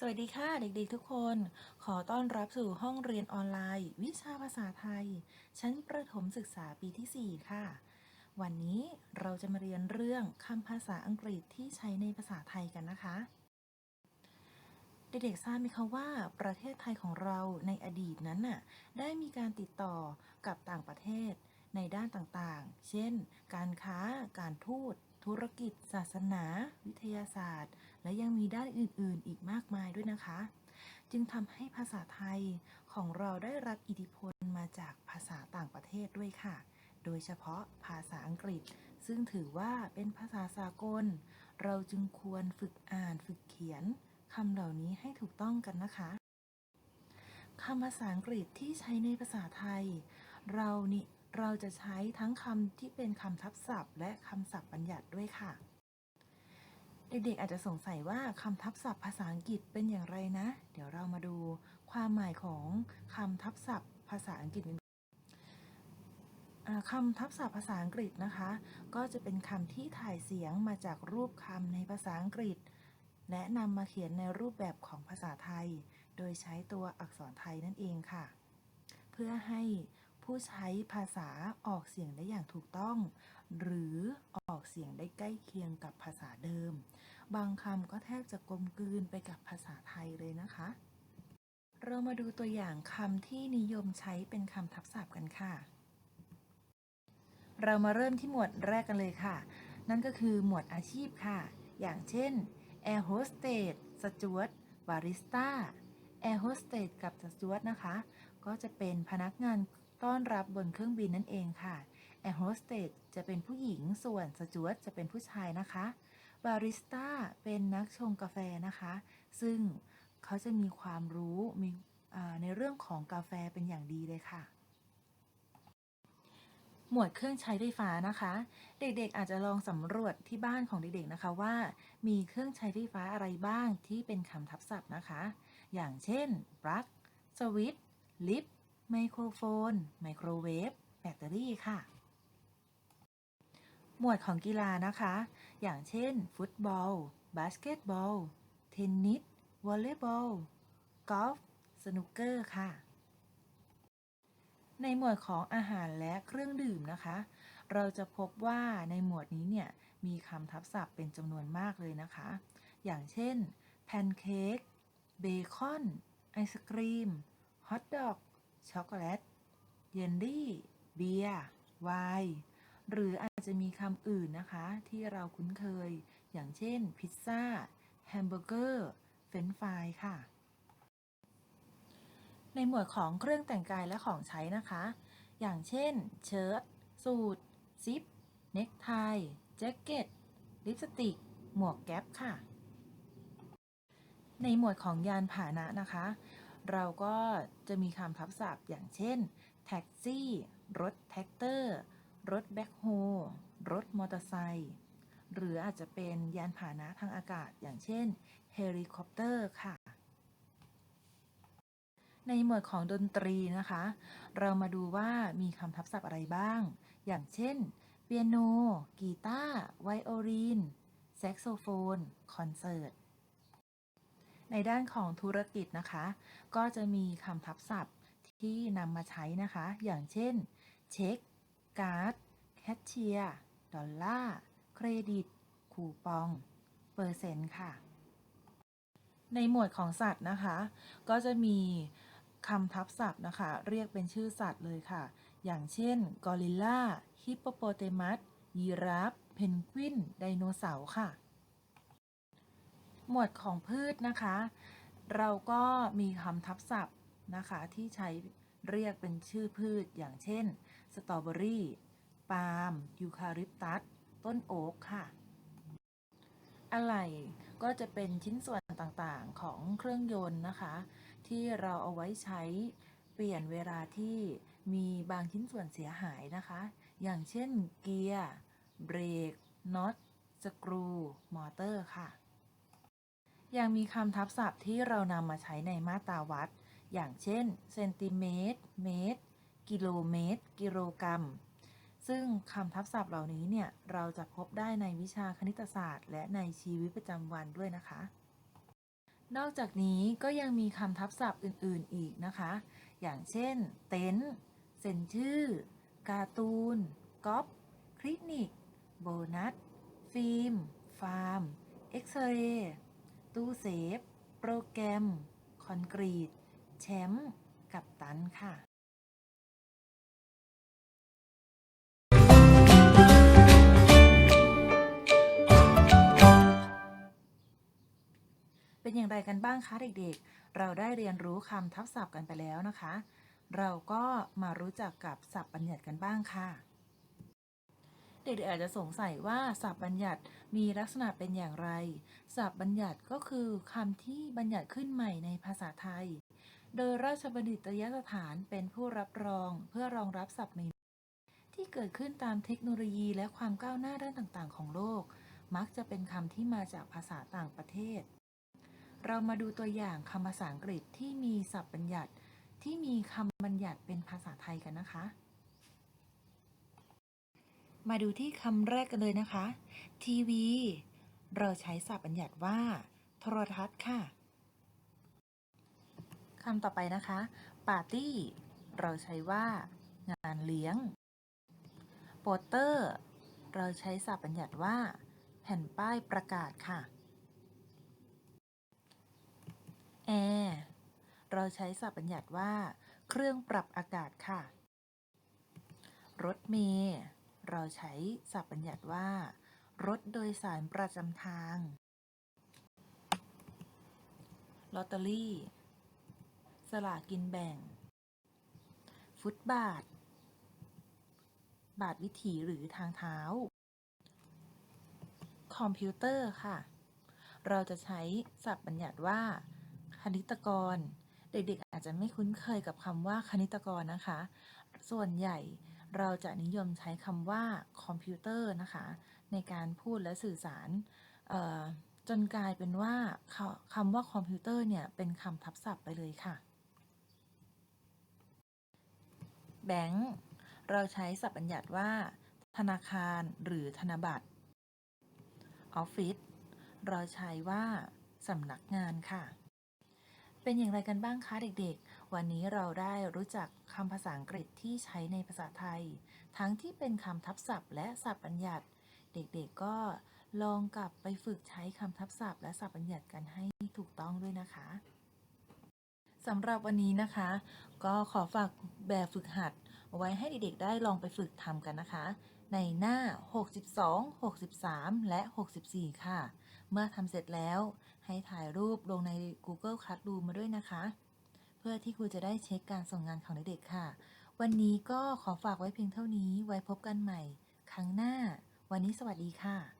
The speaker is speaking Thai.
สวัสดีค่ะเด็กๆทุกคน ขอต้อนรับสู่ห้องเรียนออนไลน์ วิชาภาษาไทย ชั้นประถมศึกษาปีที่ 4 ค่ะ วันนี้เราจะมาเรียนเรื่องคำภาษาอังกฤษที่ใช้ในภาษาไทยกันนะคะ เด็กๆทราบไหมคะว่า ประเทศไทยของเราในอดีตนั้นน่ะได้มีการติดต่อกับต่างประเทศ ในด้านต่างๆ เช่น การค้า การทูตธุรกิจ ศาสนา วิทยาศาสตร์ และยังมีด้านอื่นๆ อีกมากมายด้วยนะคะ จึงทำให้ภาษาไทยของเราได้รับอิทธิพลมาจากภาษาต่างประเทศด้วยค่ะ โดยเฉพาะภาษาอังกฤษ ซึ่งถือว่าเป็นภาษาสากล เราจึงควรฝึกอ่านฝึกเขียนคำเหล่านี้ให้ถูกต้องกันนะคะคำภาษาอังกฤษที่ใช้ในภาษาไทย เรานี่เราจะใช้ทั้งคำที่เป็นคำทับศัพท์ และคำศัพท์บัญญัติด้วยค่ะ เด็กๆอาจจะสงสัยว่าคำทับศัพท์ภาษาอังกฤษเป็นอย่างไรนะ เดี๋ยวเรามาดูความหมายของคำทับศัพท์ภาษาอังกฤษกันอ่าคำทับศัพท์ภาษาอังกฤษนะคะ ก็จะเป็นคำที่ถ่ายเสียงมาจากรูปคำในภาษาอังกฤษ และนำมาเขียนในรูปแบบของภาษาไทย โดยใช้ตัวอักษรไทยนั่นเองค่ะ เพื่อให้ ผู้ใช้ภาษาออกเสียงได้อย่างถูกต้อง หรือออกเสียงได้ใกล้เคียงกับภาษาเดิม บางคำก็แทบจะกลมกลืนไปกับภาษาไทยเลยนะคะ เรามาดูตัวอย่างคำที่นิยมใช้เป็นคำทับศัพท์กันค่ะ เรามาเริ่มที่หมวดแรกกันเลยค่ะ นั่นก็คือหมวดอาชีพค่ะ อย่างเช่น Air Hostess สจวตบาริสต้า Air Hostess กับสจวตนะคะ ก็จะเป็นพนักงาน ต้อนรับบนเครื่องบินนั่นเองค่ะ Air Hostess จะเป็นผู้หญิงส่วนสจวตจะเป็นผู้ชายนะคะบาริสต้าเป็นนักชงกาแฟนะคะ ซึ่งเขาจะมีความรู้มีในเรื่องของกาแฟเป็นอย่างดีเลยค่ะ หมวดเครื่องใช้ไฟฟ้านะคะ เด็กๆอาจจะลองสำรวจที่บ้านของเด็กๆนะคะว่า มีเครื่องใช้ไฟฟ้าอะไรบ้างที่เป็นคำทับศัพท์นะคะ อย่างเช่นปลั๊กสวิตช์ลิฟต์ ไมโครโฟน ไมโครเวฟ แบตเตอรี่ค่ะ หมวดของกีฬานะคะ อย่างเช่น ฟุตบอล บาสเกตบอล เทนนิส วอลเลย์บอล กอล์ฟ สนุกเกอร์ค่ะ ในหมวดของอาหารและเครื่องดื่มนะคะ เราจะพบว่าในหมวดนี้เนี่ย มีคำทับศัพท์เป็นจำนวนมากเลยนะคะ อย่างเช่น แพนเค้ก เบคอน ไอศครีม ฮอทดอก ช็อกโกแลต เยลลี่ เบียร์ ไวน์ หรืออาจจะมีคำอื่นนะคะ ที่เราคุ้นเคย อย่างเช่น พิซซ่า แฮมเบอร์เกอร์ เฟรนฟรายค่ะ ในหมวดของเครื่องแต่งกายและของใช้นะคะ อย่างเช่น เชิ้ต สูท ซิป เน็กไท แจ็คเก็ต ลิปสติก หมวกแก๊ปค่ะ ในหมวดของยานพาหนะนะคะ เราก็จะมีคำทับศัพท์อย่างเช่น แท็กซี่ รถแท็กเตอร์ รถแบ็คโฮรถมอเตอร์ไซค์หรืออาจจะเป็นยานพาหนะทางอากาศ อย่างเช่นเฮลิคอปเตอร์ค่ะ ในหมวดของดนตรีนะคะ เรามาดูว่ามีคำทับศัพท์อะไรบ้าง อย่างเช่น เปียโน กีตาร์ ไวโอลิน แซกโซโฟน คอนเสิร์ต ในด้านของธุรกิจนะคะ ก็จะมีคำทับศัพท์ที่นำมาใช้นะคะ อย่างเช่น เช็ค การ์ด แคชเชียร์ ดอลลาร์ เครดิต คูปอง เปอร์เซ็นต์ค่ะ ในหมวดของสัตว์นะคะ ก็จะมีคำทับศัพท์นะคะ เรียกเป็นชื่อสัตว์เลยค่ะ อย่างเช่น กอริลลา ฮิปโปโปเตมัส ยีราฟ เพนกวิน ไดโนเสาร์ค่ะ หมวดของพืชนะคะ เราก็มีคำทับศัพท์นะคะที่ใช้เรียกเป็นชื่อพืชอย่างเช่น สตรอเบอรี่ ปาล์ม ยูคาลิปตัส ต้นโอ๊กค่ะ อะไหล่ก็จะเป็นชิ้นส่วนต่างๆของเครื่องยนต์นะคะ ที่เราเอาไว้ใช้เปลี่ยนเวลาที่มีบางชิ้นส่วนเสียหายนะคะ อย่างเช่นเกียร์ เบรก น็อต สกรู มอเตอร์ค่ะ ยังมีคำทับศัพท์ที่เรานำมาใช้ในมาตราวัด อย่างเช่นเซนติเมตร เมตร กิโลเมตร กิโลกรัม ซึ่งคำทับศัพท์เหล่านี้เนี่ย เราจะพบได้ในวิชาคณิตศาสตร์ และในชีวิตประจำวันด้วยนะคะ นอกจากนี้ก็ยังมีคำทับศัพท์อื่น ๆ อีกนะคะ อย่างเช่น เต็นท์เซ็นชื่อ การ์ตูนก๊อปคลินิก โบนัส ฟิล์ม ฟาร์ม เอ็กซเรย์ ตู้เซฟ โปรแกรม คอนกรีต แชมป์ กับตันค่ะเป็นอย่างไรกันบ้างคะเด็กๆ เราได้เรียนรู้คำทับศัพท์กันไปแล้วนะคะ เราก็มารู้จักกับศัพท์บัญญัติกันบ้างค่ะ ด็กๆอาจจะสงสัยว่าศัพท์บัญญัติมีลักษณะเป็นอย่างไร ศัพท์บัญญัติก็คือคำที่บัญญัติขึ้นใหม่ในภาษาไทย โดยราชบัณฑิตยสถานเป็นผู้รับรองเพื่อรองรับศัพท์ใหม่ที่เกิดขึ้นตามเทคโนโลยีและความก้าวหน้าด้านต่างๆ ของโลก มักจะเป็นคำที่มาจากภาษาต่างประเทศ เรามาดูตัวอย่างคำภาษาอังกฤษที่มีศัพท์บัญญัติที่มีคำบัญญัติเป็นภาษาไทยกันนะคะ มาดูที่คำแรกกันเลยนะคะ ทีวี เราใช้ศัพท์บัญญัติว่า โทรทัศน์ค่ะคำต่อไปนะคะ ปาร์ตี้ เราใช้ว่า งานเลี้ยง โปสเตอร์ เราใช้ศัพท์บัญญัติว่า แผ่นป้ายประกาศค่ะ แอร์ เราใช้ศัพท์บัญญัติว่า เครื่องปรับอากาศค่ะ รถเมล์ เราใช้ศัพท์บัญญัติว่า รถโดยสารประจำทาง ลอตเตอรี่ สลากกินแบ่ง ฟุตบาท บาทวิถีหรือทางเท้า คอมพิวเตอร์ค่ะ เราจะใช้ศัพท์บัญญัติว่า คณิตกร เด็กๆอาจจะไม่คุ้นเคยกับคำว่าคณิตกรนะคะ ส่วนใหญ่ เราจะนิยมใช้คำว่าคอมพิวเตอร์นะคะ ในการพูดและสื่อสารจนกลายเป็นว่าคำว่าคอมพิวเตอร์เนี่ยเป็นคำทับศัพท์ไปเลยค่ะแบงค์เราใช้ศัพท์บัญญัติว่า ธนาคารหรือธนบัตรออฟฟิศเราใช้ว่าสำนักงานค่ะ เป็นอย่างไรกันบ้างคะเด็ก วันนี้เราได้รู้จักคำภาษาอังกฤษที่ใช้ในภาษาไทย ทั้งที่เป็นคำทับศัพท์และศัพท์บัญญัติ เด็กๆก็ลองกลับไปฝึกใช้คำทับศัพท์และศัพท์บัญญัติกันให้ถูกต้องด้วยนะคะสำหรับวันนี้นะคะ ก็ขอฝากแบบฝึกหัดไว้ให้เด็กๆได้ลองไปฝึกทำกันนะคะ ในหน้า 62 63 และ 64 ค่ะ เมื่อทำเสร็จแล้วให้ถ่ายรูปลงใน Google Classroom มาด้วยนะคะ เพื่อที่ครูจะได้เช็คการส่งงานของเด็กๆค่ะ วันนี้ก็ขอฝากไว้เพียงเท่านี้ไว้พบกันใหม่ ครั้งหน้า วันนี้สวัสดีค่ะ